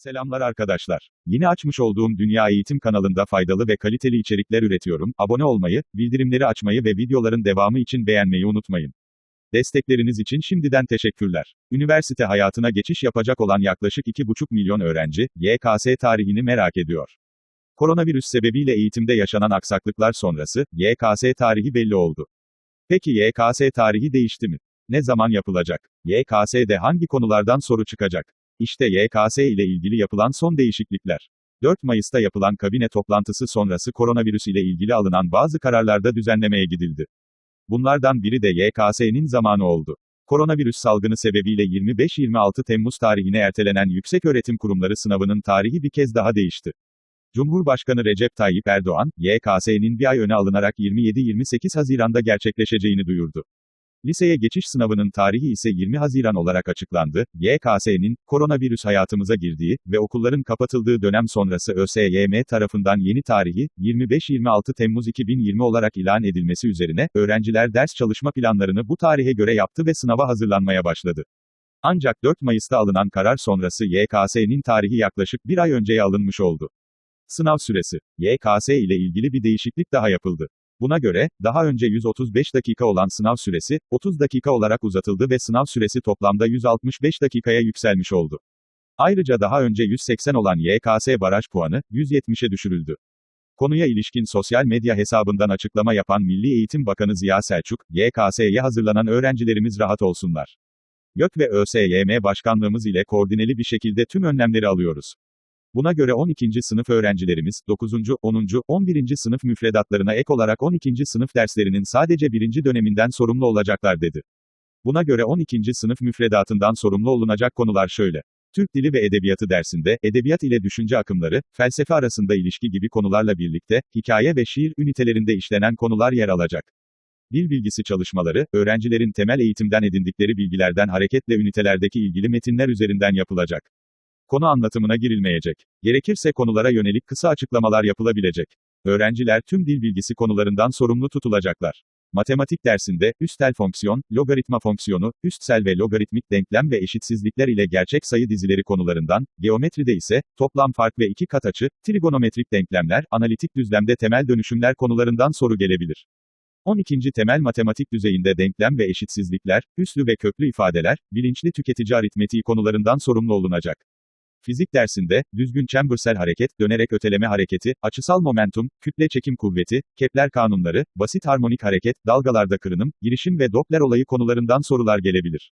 Selamlar arkadaşlar. Yeni açmış olduğum Dünya Eğitim kanalında faydalı ve kaliteli içerikler üretiyorum. Abone olmayı, bildirimleri açmayı ve videoların devamı için beğenmeyi unutmayın. Destekleriniz için şimdiden teşekkürler. Üniversite hayatına geçiş yapacak olan yaklaşık 2,5 milyon öğrenci, YKS tarihini merak ediyor. Koronavirüs sebebiyle eğitimde yaşanan aksaklıklar sonrası, YKS tarihi belli oldu. Peki YKS tarihi değişti mi? Ne zaman yapılacak? YKS'de hangi konulardan soru çıkacak? İşte YKS ile ilgili yapılan son değişiklikler. 4 Mayıs'ta yapılan kabine toplantısı sonrası koronavirüs ile ilgili alınan bazı kararlarda düzenlemeye gidildi. Bunlardan biri de YKS'nin zamanı oldu. Koronavirüs salgını sebebiyle 25-26 Temmuz tarihine ertelenen yükseköğretim kurumları sınavının tarihi bir kez daha değişti. Cumhurbaşkanı Recep Tayyip Erdoğan, YKS'nin bir ay öne alınarak 27-28 Haziran'da gerçekleşeceğini duyurdu. Liseye geçiş sınavının tarihi ise 20 Haziran olarak açıklandı. YKS'nin, koronavirüs hayatımıza girdiği ve okulların kapatıldığı dönem sonrası ÖSYM tarafından yeni tarihi, 25-26 Temmuz 2020 olarak ilan edilmesi üzerine, öğrenciler ders çalışma planlarını bu tarihe göre yaptı ve sınava hazırlanmaya başladı. Ancak 4 Mayıs'ta alınan karar sonrası YKS'nin tarihi yaklaşık bir ay önceye alınmış oldu. Sınav süresi. YKS ile ilgili bir değişiklik daha yapıldı. Buna göre, daha önce 135 dakika olan sınav süresi, 30 dakika olarak uzatıldı ve sınav süresi toplamda 165 dakikaya yükselmiş oldu. Ayrıca daha önce 180 olan YKS baraj puanı, 170'e düşürüldü. Konuya ilişkin sosyal medya hesabından açıklama yapan Milli Eğitim Bakanı Ziya Selçuk, YKS'ye hazırlanan öğrencilerimiz rahat olsunlar. YÖK ve ÖSYM Başkanlığımız ile koordineli bir şekilde tüm önlemleri alıyoruz. Buna göre 12. sınıf öğrencilerimiz, 9. 10. 11. sınıf müfredatlarına ek olarak 12. sınıf derslerinin sadece birinci döneminden sorumlu olacaklar dedi. Buna göre 12. sınıf müfredatından sorumlu olunacak konular şöyle. Türk Dili ve Edebiyatı dersinde, edebiyat ile düşünce akımları, felsefe arasında ilişki gibi konularla birlikte, hikaye ve şiir ünitelerinde işlenen konular yer alacak. Dil bilgisi çalışmaları, öğrencilerin temel eğitimden edindikleri bilgilerden hareketle ünitelerdeki ilgili metinler üzerinden yapılacak. Konu anlatımına girilmeyecek. Gerekirse konulara yönelik kısa açıklamalar yapılabilecek. Öğrenciler tüm dil bilgisi konularından sorumlu tutulacaklar. Matematik dersinde, üstel fonksiyon, logaritma fonksiyonu, üstsel ve logaritmik denklem ve eşitsizlikler ile gerçek sayı dizileri konularından, geometride ise, toplam fark ve iki kat açı, trigonometrik denklemler, analitik düzlemde temel dönüşümler konularından soru gelebilir. 12. temel matematik düzeyinde denklem ve eşitsizlikler, üslü ve köklü ifadeler, bilinçli tüketici aritmetiği konularından sorumlu olunacak. Fizik dersinde, düzgün çembersel hareket, dönerek öteleme hareketi, açısal momentum, kütle çekim kuvveti, Kepler kanunları, basit harmonik hareket, dalgalarda kırınım, girişim ve Doppler olayı konularından sorular gelebilir.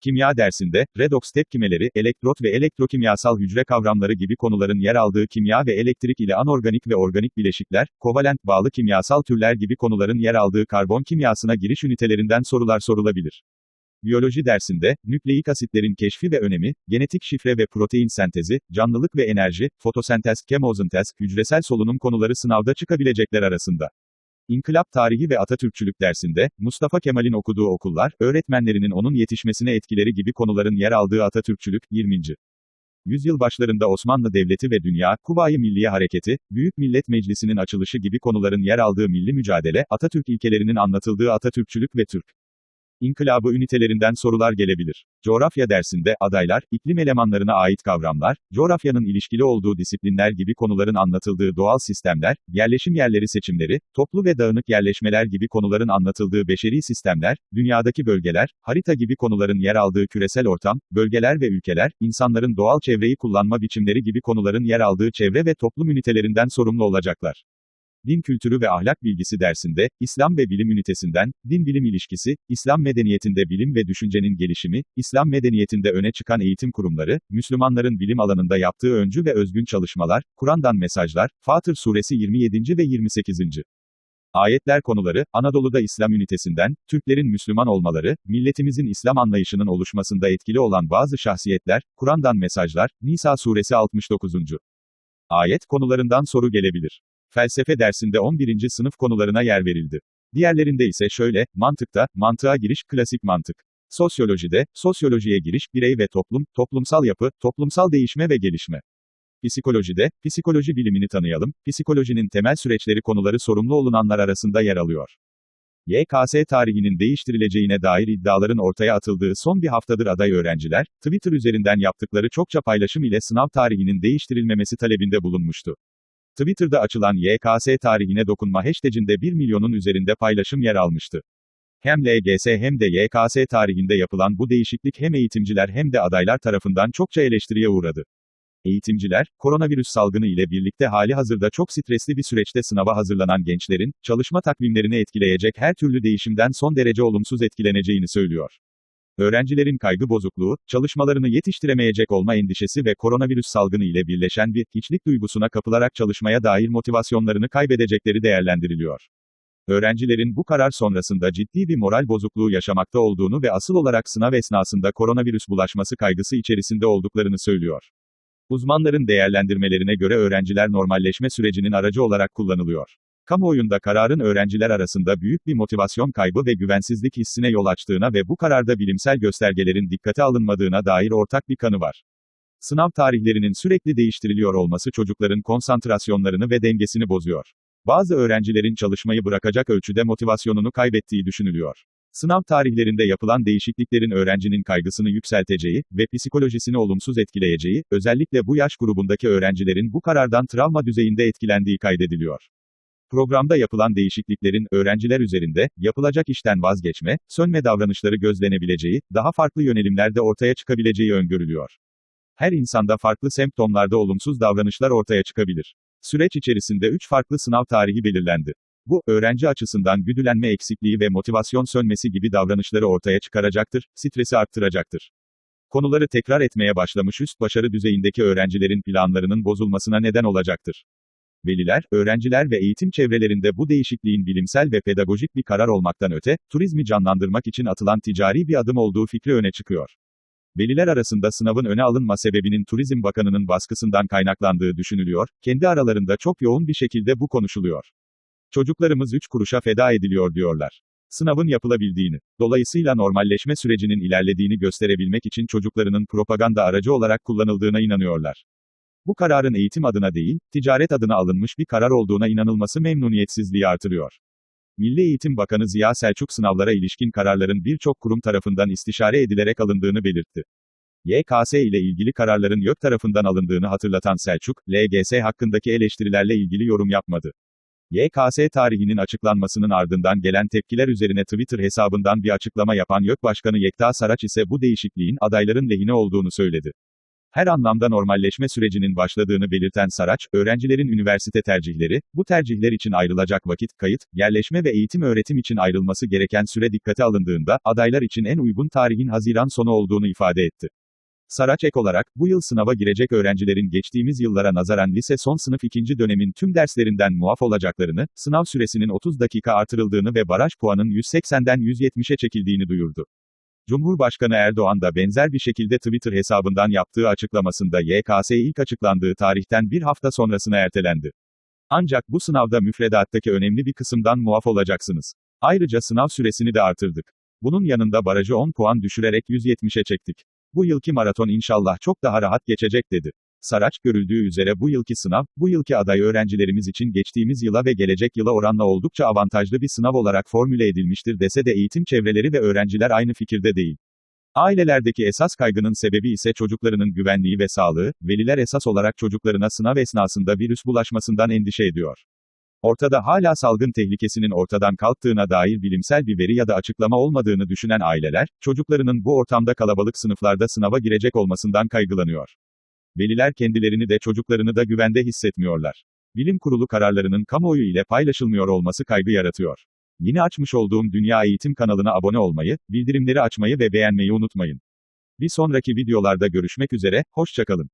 Kimya dersinde, redoks tepkimeleri, elektrot ve elektrokimyasal hücre kavramları gibi konuların yer aldığı kimya ve elektrik ile anorganik ve organik bileşikler, kovalent bağlı kimyasal türler gibi konuların yer aldığı karbon kimyasına giriş ünitelerinden sorular sorulabilir. Biyoloji dersinde, nükleik asitlerin keşfi ve önemi, genetik şifre ve protein sentezi, canlılık ve enerji, fotosentez, kemozentez, hücresel solunum konuları sınavda çıkabilecekler arasında. İnkılap tarihi ve Atatürkçülük dersinde, Mustafa Kemal'in okuduğu okullar, öğretmenlerinin onun yetişmesine etkileri gibi konuların yer aldığı Atatürkçülük, 20. Yüzyıl başlarında Osmanlı Devleti ve Dünya, Kuvayi Milliye Hareketi, Büyük Millet Meclisi'nin açılışı gibi konuların yer aldığı milli mücadele, Atatürk ilkelerinin anlatıldığı Atatürkçülük ve Türk İnkılabı ünitelerinden sorular gelebilir. Coğrafya dersinde, adaylar, iklim elemanlarına ait kavramlar, coğrafyanın ilişkili olduğu disiplinler gibi konuların anlatıldığı doğal sistemler, yerleşim yerleri seçimleri, toplu ve dağınık yerleşmeler gibi konuların anlatıldığı beşeri sistemler, dünyadaki bölgeler, harita gibi konuların yer aldığı küresel ortam, bölgeler ve ülkeler, insanların doğal çevreyi kullanma biçimleri gibi konuların yer aldığı çevre ve toplum ünitelerinden sorumlu olacaklar. Din kültürü ve ahlak bilgisi dersinde, İslam ve bilim ünitesinden, din-bilim ilişkisi, İslam medeniyetinde bilim ve düşüncenin gelişimi, İslam medeniyetinde öne çıkan eğitim kurumları, Müslümanların bilim alanında yaptığı öncü ve özgün çalışmalar, Kur'an'dan mesajlar, Fatır suresi 27. ve 28. Ayetler konuları, Anadolu'da İslam ünitesinden, Türklerin Müslüman olmaları, milletimizin İslam anlayışının oluşmasında etkili olan bazı şahsiyetler, Kur'an'dan mesajlar, Nisa suresi 69. Ayet konularından soru gelebilir. Felsefe dersinde 11. sınıf konularına yer verildi. Diğerlerinde ise şöyle, mantıkta, mantığa giriş, klasik mantık. Sosyolojide, sosyolojiye giriş, birey ve toplum, toplumsal yapı, toplumsal değişme ve gelişme. Psikolojide, psikoloji bilimini tanıyalım, psikolojinin temel süreçleri konuları sorumlu olunanlar arasında yer alıyor. YKS tarihinin değiştirileceğine dair iddiaların ortaya atıldığı son bir haftadır aday öğrenciler, Twitter üzerinden yaptıkları çokça paylaşım ile sınav tarihinin değiştirilmemesi talebinde bulunmuştu. Twitter'da açılan YKS tarihine dokunma hashtaginde 1 milyonun üzerinde paylaşım yer almıştı. Hem LGS hem de YKS tarihinde yapılan bu değişiklik hem eğitimciler hem de adaylar tarafından çokça eleştiriye uğradı. Eğitimciler, koronavirüs salgını ile birlikte hali hazırda çok stresli bir süreçte sınava hazırlanan gençlerin, çalışma takvimlerini etkileyecek her türlü değişimden son derece olumsuz etkileneceğini söylüyor. Öğrencilerin kaygı bozukluğu, çalışmalarını yetiştiremeyecek olma endişesi ve koronavirüs salgını ile birleşen bir hiçlik duygusuna kapılarak çalışmaya dair motivasyonlarını kaybedecekleri değerlendiriliyor. Öğrencilerin bu karar sonrasında ciddi bir moral bozukluğu yaşamakta olduğunu ve asıl olarak sınav esnasında koronavirüs bulaşması kaygısı içerisinde olduklarını söylüyor. Uzmanların değerlendirmelerine göre öğrenciler normalleşme sürecinin aracı olarak kullanılıyor. Kamuoyunda kararın öğrenciler arasında büyük bir motivasyon kaybı ve güvensizlik hissine yol açtığına ve bu kararda bilimsel göstergelerin dikkate alınmadığına dair ortak bir kanı var. Sınav tarihlerinin sürekli değiştiriliyor olması çocukların konsantrasyonlarını ve dengesini bozuyor. Bazı öğrencilerin çalışmayı bırakacak ölçüde motivasyonunu kaybettiği düşünülüyor. Sınav tarihlerinde yapılan değişikliklerin öğrencinin kaygısını yükselteceği ve psikolojisini olumsuz etkileyeceği, özellikle bu yaş grubundaki öğrencilerin bu karardan travma düzeyinde etkilendiği kaydediliyor. Programda yapılan değişikliklerin öğrenciler üzerinde yapılacak işten vazgeçme, sönme davranışları gözlenebileceği, daha farklı yönelimlerde ortaya çıkabileceği öngörülüyor. Her insanda farklı semptomlarda olumsuz davranışlar ortaya çıkabilir. Süreç içerisinde 3 farklı sınav tarihi belirlendi. Bu, öğrenci açısından güdülenme eksikliği ve motivasyon sönmesi gibi davranışları ortaya çıkaracaktır, stresi arttıracaktır. Konuları tekrar etmeye başlamış üst başarı düzeyindeki öğrencilerin planlarının bozulmasına neden olacaktır. Veliler, öğrenciler ve eğitim çevrelerinde bu değişikliğin bilimsel ve pedagojik bir karar olmaktan öte, turizmi canlandırmak için atılan ticari bir adım olduğu fikri öne çıkıyor. Veliler arasında sınavın öne alınma sebebinin Turizm Bakanı'nın baskısından kaynaklandığı düşünülüyor, kendi aralarında çok yoğun bir şekilde bu konuşuluyor. Çocuklarımız 3 kuruşa feda ediliyor diyorlar. Sınavın yapılabildiğini, dolayısıyla normalleşme sürecinin ilerlediğini gösterebilmek için çocuklarının propaganda aracı olarak kullanıldığına inanıyorlar. Bu kararın eğitim adına değil, ticaret adına alınmış bir karar olduğuna inanılması memnuniyetsizliği artırıyor. Milli Eğitim Bakanı Ziya Selçuk sınavlara ilişkin kararların birçok kurum tarafından istişare edilerek alındığını belirtti. YKS ile ilgili kararların YÖK tarafından alındığını hatırlatan Selçuk, LGS hakkındaki eleştirilerle ilgili yorum yapmadı. YKS tarihinin açıklanmasının ardından gelen tepkiler üzerine Twitter hesabından bir açıklama yapan YÖK Başkanı Yekta Saraç ise bu değişikliğin adayların lehine olduğunu söyledi. Her anlamda normalleşme sürecinin başladığını belirten Saraç, öğrencilerin üniversite tercihleri, bu tercihler için ayrılacak vakit, kayıt, yerleşme ve eğitim öğretim için ayrılması gereken süre dikkate alındığında, adaylar için en uygun tarihin Haziran sonu olduğunu ifade etti. Saraç ek olarak, bu yıl sınava girecek öğrencilerin geçtiğimiz yıllara nazaran lise son sınıf ikinci dönemin tüm derslerinden muaf olacaklarını, sınav süresinin 30 dakika artırıldığını ve baraj puanın 180'den 170'e çekildiğini duyurdu. Cumhurbaşkanı Erdoğan da benzer bir şekilde Twitter hesabından yaptığı açıklamasında YKS ilk açıklandığı tarihten bir hafta sonrasına ertelendi. Ancak bu sınavda müfredattaki önemli bir kısımdan muaf olacaksınız. Ayrıca sınav süresini de artırdık. Bunun yanında barajı 10 puan düşürerek 170'e çektik. Bu yılki maraton inşallah çok daha rahat geçecek dedi. Saraç, görüldüğü üzere bu yılki sınav, bu yılki aday öğrencilerimiz için geçtiğimiz yıla ve gelecek yıla oranla oldukça avantajlı bir sınav olarak formüle edilmiştir dese de eğitim çevreleri ve öğrenciler aynı fikirde değil. Ailelerdeki esas kaygının sebebi ise çocuklarının güvenliği ve sağlığı, veliler esas olarak çocuklarına sınav esnasında virüs bulaşmasından endişe ediyor. Ortada hala salgın tehlikesinin ortadan kalktığına dair bilimsel bir veri ya da açıklama olmadığını düşünen aileler, çocuklarının bu ortamda kalabalık sınıflarda sınava girecek olmasından kaygılanıyor. Veliler kendilerini de çocuklarını da güvende hissetmiyorlar. Bilim kurulu kararlarının kamuoyu ile paylaşılmıyor olması kaygı yaratıyor. Yeni açmış olduğum Dünya Eğitim kanalına abone olmayı, bildirimleri açmayı ve beğenmeyi unutmayın. Bir sonraki videolarda görüşmek üzere, hoşçakalın.